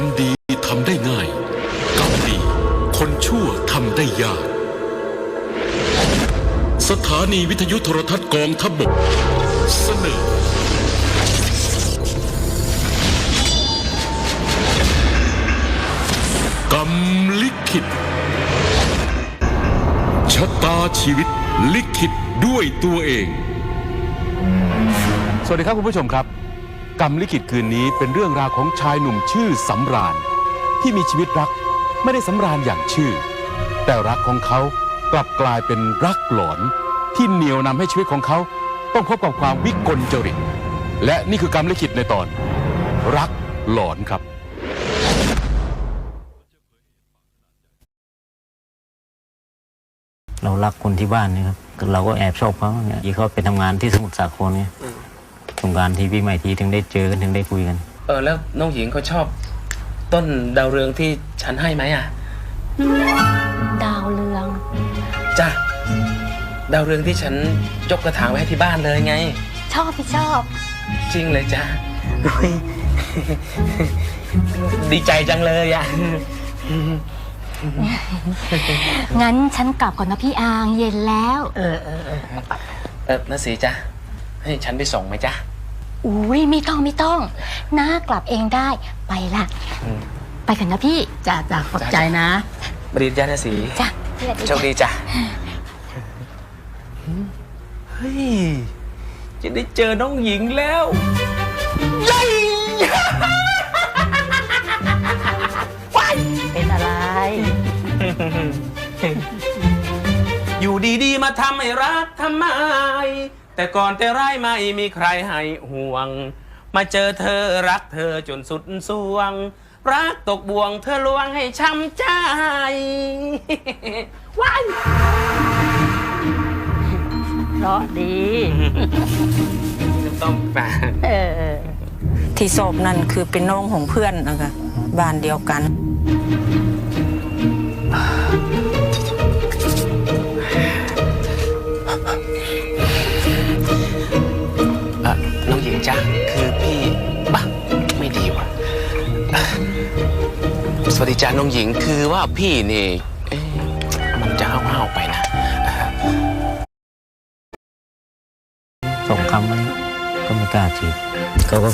คนดีทำได้ง่ายกรรมดี คนชั่วทำได้ยาก สถานีวิทยุโทรทัศน์กองทัพบกเสนอ กรรมลิขิตชะตาชีวิตลิขิตด้วยตัวเอง สวัสดีครับคุณผู้ชมครับ กรรมลิขิตคืนนี้เป็นเรื่องราวของชายหนุ่มชื่อสำราญ ที่มีชีวิตรักไม่ได้สำราญอย่างชื่อ แต่รักของเขากลับกลายเป็นรักหลอนที่เหนี่ยวนำให้ชีวิตของเขา ต้องพบกับความวิกลจริต และนี่คือกรรมลิขิตในตอน รักหลอนครับเรารักคนที่บ้านนี่ครับเราก็แอบชอบเขาเนี่ยที่เขาไปทำงานที่สมุทรสาครเนี่ย สงกรารที่พี่ใหม่ทีถึงได้เจอกันถึงได้คุยกัน เออแล้วน้องหญิงเขาชอบ ต้นดาวเรืองที่ฉันให้ไหมอะดาวเรือง จ้ะดาวเรืองที่ฉันยกกระถางไว้ให้ที่บ้านเลยไง ชอบพี่ชอบ จริงเลยจ้ะโอ้ยดีใจจังเลยอะ งั้นฉันกลับก่อนนะพี่อางเย็นแล้ว เออเออเออเออนาสีจ้ะให้ฉันไปส่งไหมจ๊ะ อุ้ยไม่ต้องไม่ต้องน้ากลับเองได้ไปละอืมไปกันนะพี่จ้าจ้าขอบใจนะ บริจ้านาสีจ้ะโชคดีจ้ะเฮ้ย จะได้เจอน้องหญิงแล้วเย้เป็นอะไร อยู่ดีๆ มาทำให้รักทำไม แต่ก่อนแต่ไรายไม่มีใครให้ห่วง มาเจอเธอรักเธอจนสุดสวง รักตกบ่วงเธอลวงให้ช้ำใจ ว้ายเพราะดี ต้องแปลเออ ที่ศพนั่นคือเป็นน้องของเพื่อนนะคะบ้านเดียวกัน จ้ะคือพี่บ้าไม่ดีว่ะเอ่อสวัสดีจ้าน้องหญิงคือว่าพี่นี่เอ๊ะมันจะห้าวๆไปนะ ส่งคำมาก็ไม่กล้าจีบเขาก็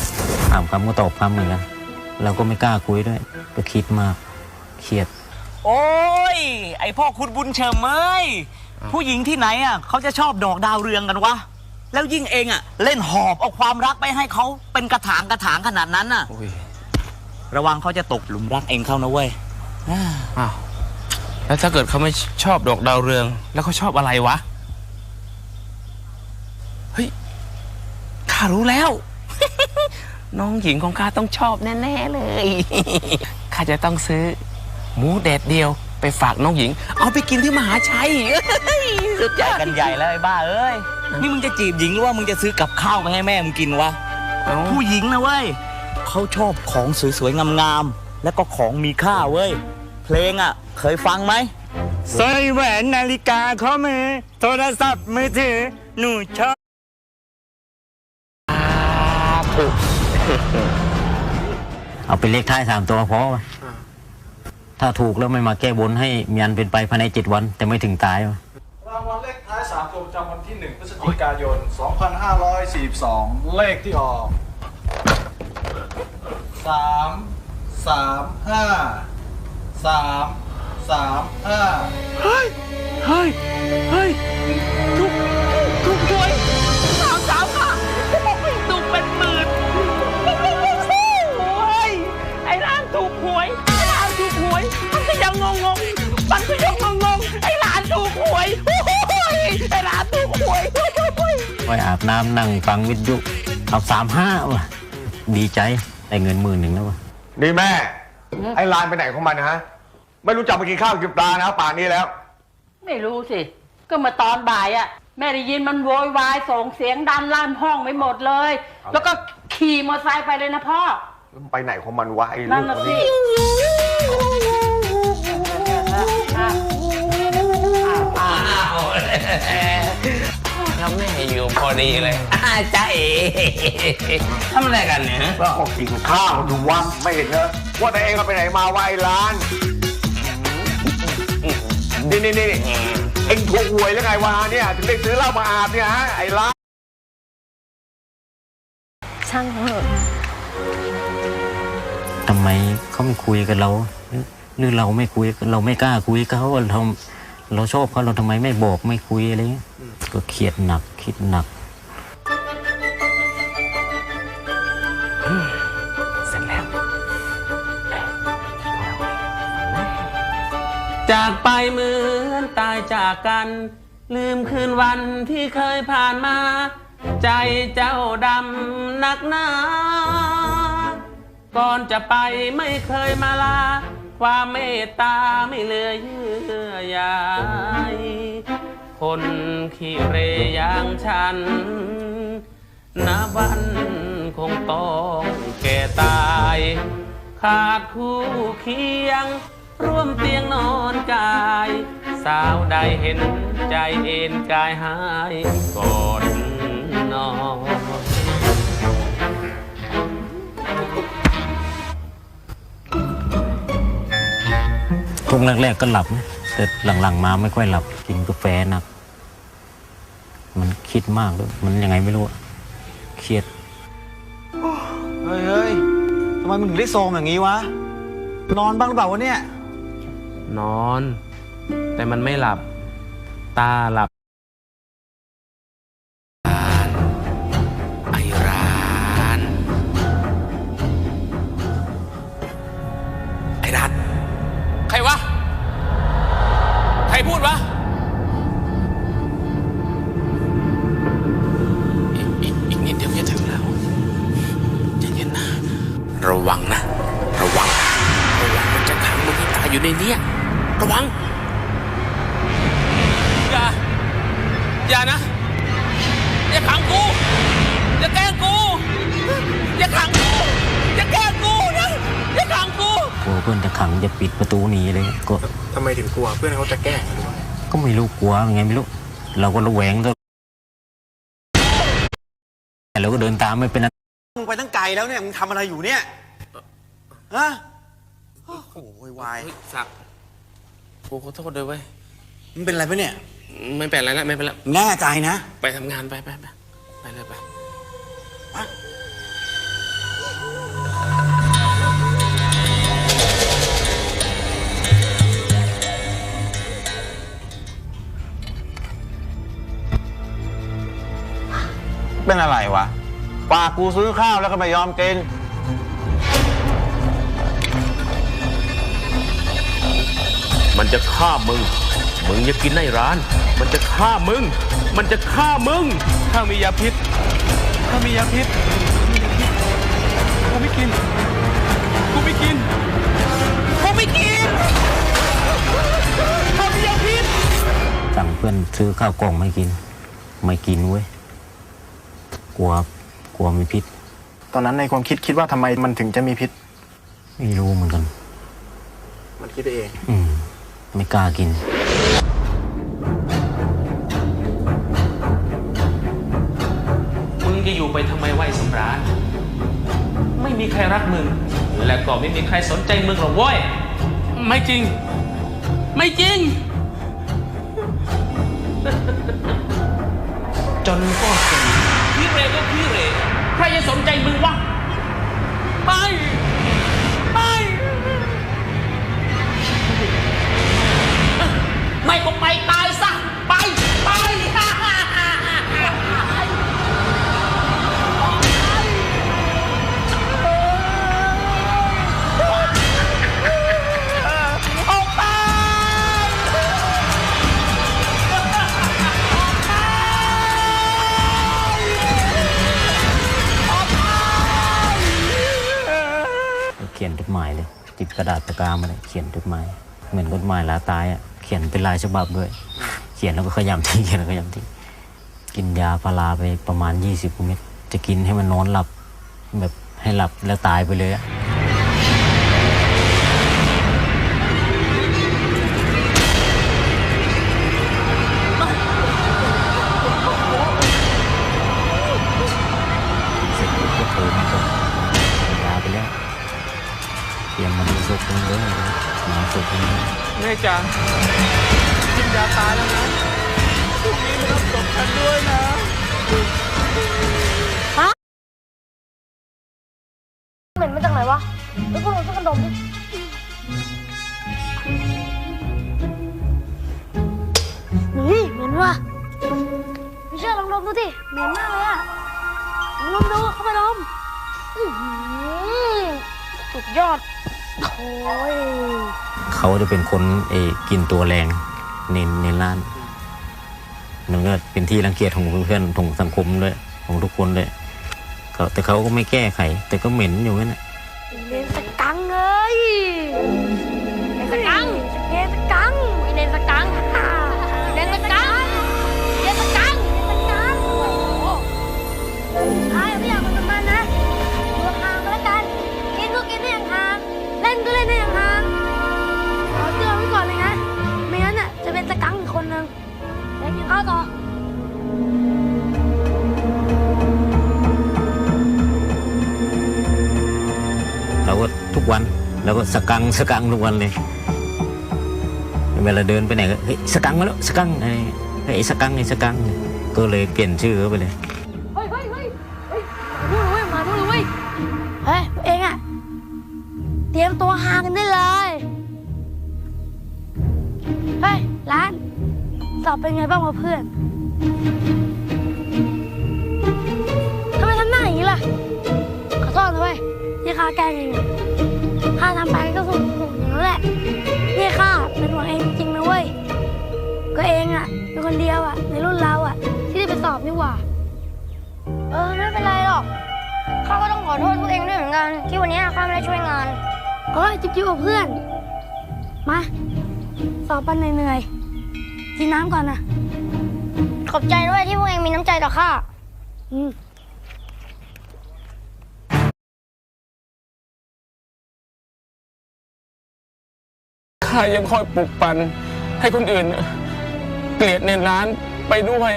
ถามคำก็ตอบคำเหมือนกันเราก็ไม่กล้าคุยด้วย ก็คิดมากเครียด โอ้ย ไอพ่อคุณบุญเฉิมเอ้ย ผู้หญิงที่ไหนอะเขาจะชอบดอกดาวเรืองกันวะ แล้วยิ่งเองอะ เล่นหอบเอาความรักไปให้เขาเป็นกระถางกระถางขนาดนั้นอะ อุ้ยระวังเขาจะตกหลุมรักเองเข้านะเว้ยอ้าวแล้วถ้าเกิดเขาไม่ชอบดอกดาวเรือง แล้วเขาชอบอะไรวะ เฮ้ยข้ารู้แล้ว น้องหญิงของข้าต้องชอบแน่ๆเลย ข้าจะต้องซื้อ หมูแดดเดียว ไปฝากน้องหญิง เอาไปกินที่มหาชัยเฮ้ยสุดยอดกันใหญ่แล้วไอ้บ้าเอ้ย นี่มึงจะจีบหญิงหรือว่ามึงจะซื้อกับข้าวไปให้แม่มึงกินวะเอ้าผู้หญิงนะเว้ยเขาชอบของสวยๆงามๆแล้วก็ของมีค่าเว้ย เพลงอะ เคยฟังไหมสร้อยแหวนนาฬิกาข้อมือ โทรศัพท์มือถือ หนูชอบเอาเป็นเลขท้ายสามตัวพอวะถ้าถูกแล้วไม่มาแก้บนให้มีอันเป็นไปภายในเจ็ดวัน แต่ไม่ถึงตายวะรางวัลเลขท้าย3 ตัวประจำวันที่ 1 พฤศจิกายน 2542 เลขที่ออก 3 3 5 3 3 5 เฮ้ย เฮ้ย เฮ้ยทุก อ้ยไว้อาบน้ำนั่งฟังวิทยุเอาสามห้าวะดีใจได้เงินหมื่นหนึ่งแล้ววะนี่แม่ ไอ้ลานไปไหนของมันนะฮะ ไม่รู้จักไปกินข้าวกินปลานะป่านนี้แล้ว ไม่รู้สิ ก็มาตอนบ่ายอะแม่ได้ยินมันโวยวายส่งเสียงดันลั่นห้องไปหมดเลย แล้วก็ขี่มอเตอร์ไซค์ไปเลยนะพ่อ ไปไหนของมันวะไอ้ลูนั่นกน่ะคนสินี้อ้าว กับแม่อยู่พอดีเลยอาจ้าเอ๋ทำอะไรกันเนี่ยฮะก็ออกกินข้าวดูว่าไม่เห็นเหรอว่าแต่เองก็ไปไหนมาว่าไอ้ร้าน นี่นี่นี่เองถูกหวยแล้วไงวะเนี่ยถึงได้ซื้อเหล้ามาอาบเนี่ยฮะไอ้ร้าน ช่างเถอะทำไมเขาไม่คุยกับเราหรือหรือเราไม่คุยเราไม่กล้าคุยกับเขาเรา เราชอบเขาเราทำไมไม่บอกไม่คุยอะไรเงี้ยก็เครียดหนักคิดหนัก เสร็จแล้ว จากไปเหมือนตายจากกัน ลืมคืนวันที่เคยผ่านมา ใจเจ้าดำนักหนา ก่อนจะไปไม่เคยมาลา ความเมตตาไม่เหลือเยื่อใยคนขี้เรอย่างฉันนับวันคงต้องแก่ตาย ขาดคู่เคียง ร่วมเตียงนอนกาย สาวใดเห็นใจเอ็นกายหายก่อนนอน ช่วงแรก ๆ ก็หลับนะแต่หลังๆ มาไม่ค่อยหลับกินกาแฟหนัก มันคิดมากด้วยมันยังไงไม่รู้อะเครียดเฮ้ยเฮ้ยทำไมมึงถึงได้โซมอย่างนี้วะ นอนบ้างหรือเปล่าวะเนี่ย นอน แต่มันไม่หลับ ตาหลับ วังนะ ระวังระวังมันจะขังมึงให้ตายอยู่ในเนี้ยระวัง อย่า อย่านะ อย่าขังกู อย่าแกล้งกู อย่าขังกู อย่าแกล้งกูนะ อย่าขังกูกลัวเพื่อนจะขังจะปิดประตูหนีเลยก็ทำไมถึงกลัวเพื่อนเขาจะแกล้งหรือว่าก็ไม่รู้กลัวยังไงไม่รู้ เราก็ระแวงตัวแต่เราก็เดินตามไม่เป็นไรมึงไปตั้งไกลแล้วเนี่ยมึงทำอะไรอยู่เนี่ย ฮะ โอ้โหโวยวายเฮ้ยสักกูขอโทษด้วยเว้ยมึงเป็นอะไรปะเนี่ย ไม่เป็นไรแล้วไม่เป็นไรแล้วแน่ใจนะ ไปทำงานไปไปไปไปเลยไปเป็นอะไรวะ ปากกูซื้อข้าวแล้วก็ไม่ยอมกิน มันจะฆ่ามึง มึงอย่ากินในร้าน มันจะฆ่ามึง มันจะฆ่ามึงถ้ามียาพิษถ้ามียาพิษกูไม่กิน กูไม่กิน กูไม่กินถ้ามียาพิษ สั่งเพื่อนซื้อข้าวกล่องไม่กิน ไม่กินเว้ย กลัว กลัวมีพิษ ตอนนั้นในความคิดคิดว่าทำไมมันถึงจะมีพิษ ไม่รู้เหมือนกัน มันคิดไปเอง อืม ไม่กล้ากิน มึงจะอยู่ไปทำไมไหวสำราญ ไม่มีใครรักมึง และก็ไม่มีใครสนใจมึงหรอกเว้ย ไม่จริง ไม่จริง จนก็จนพี่เรก็พี่เร ใครจะสนใจมึงวะไม่ ไม่ก็ไปตายซะ ไป ไปเขียนจดหมายเลยติดกระดาษปากกามาเลยเขียนจดหมาย เหมือนกฎหมายลาตายอะ เขียนเป็นลายฉบับด้วย เขียนแล้วก็ขยำทิ้เขียนแล้วขยำทิ้กินยาพาราไปประมาณ 20 เม็ดจะกินให้มันนอนหลับ แบบให้หลับแล้วตายไปเลยอะเตรียมมันสุกตรงนี้หมาสุกตรงน ยาตายแล้วนะพรุ่งนี้มารับศพฉันด้วยนะเหม็นมาจากไหนวะแล้วพวกเราช่วยกันดมดินี่เหม็นว่ะไม่เชื่อลองดมดูดิเหม็นมากเลยอะลองดมดูเข้าไปดมอื้อหือสุดยอดโอ้ย เขาจะเป็นคนเอกินตัวแรงในในร้าน มันก็เป็นที่รังเกียจของเพื่อนๆของสังคมด้วยของทุกคนเลยเขาแต่เขาก็ไม่แก้ไข แต่ก็เหม็นอยู่นั่นแหละ กวันเราก็สกังสกังทุกวันเลย เวลาเดินไปไหนก็เฮ้ยสกังมาแล้วสกังไอ้เฮ้ยไอ้สกังไอ้สกัง ก็เลยเปลี่ยนชื่อเขาไปเลยเฮ้ยเฮ้ยเฮ้ยเฮ้ยมาดูเลยเว้ยมาดูเลยเว้ยเฮ้ยพวกเองอะเตรียมตัวหากันได้เลยเฮ้ยร้านสอบเป็นไงบ้างวะเพื่อนทำไมทำหน้าอย่างนี้ล่ะขอโทษนะเว้ยที่ข้าแกล้งเองอะ ข้าทำไปก็สุดๆอย่างนั้นแหละนี่ข้าเป็นห่วงเองจริงๆนะเว้ยก็เองอะเป็นคนเดียวอะในรุ่นเราอะที่ได้ไปสอบนี่หว่า เออไม่เป็นไรหรอกข้าก็ต้องขอโทษพวกเองด้วยเหมือนกัน ที่วันนี้ข้าไม่ได้ช่วยงานเฮ้ยจิ๊บจิ๊บกับเพื่อน มาสอบปันเหนื่อยๆกินน้ำก่อนนะขอบใจด้วยที่พวกเองมีน้ำใจต่อข้าอืม ข้ายังคอยปลุกปั่นให้คนอื่นเกลียดในร้านไปด้วย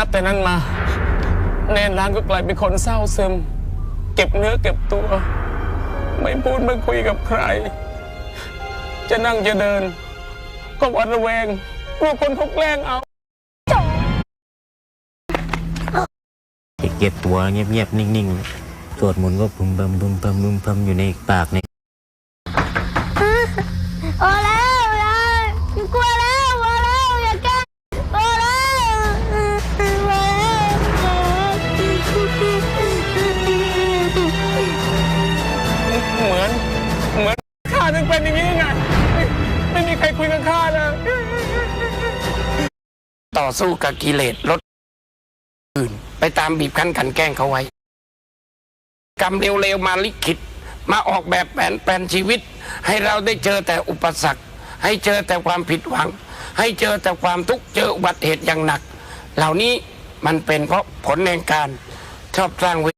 นับแต่นั้นมา แนนร้านก็กลายเป็นคนเศร้าซึม เก็บเนื้อเก็บตัว ไม่พูดไม่คุยกับใคร จะนั่งจะเดิน ก็หวัดระแวงกลัวคนเขาแกล้งเอาเก็บตัวเงียบๆนิ่งๆสวดมนต์ก็พึมพำพึมพำพึมพำอยู่ในปากใน คุยกับข้าเลยต่อสู้กับกิเลสลดอื่น ไปตามบีบคั้นกันแกล้งเขาไว้ กรรมเร็วๆมาลิขิต มาออกแบบแผนแผนชีวิต ให้เราได้เจอแต่อุปสรรค ให้เจอแต่ความผิดหวัง ให้เจอแต่ความทุกข์เจออุบัติเหตุอย่างหนัก เหล่านี้มันเป็นเพราะผลแห่งการชอบสร้างเว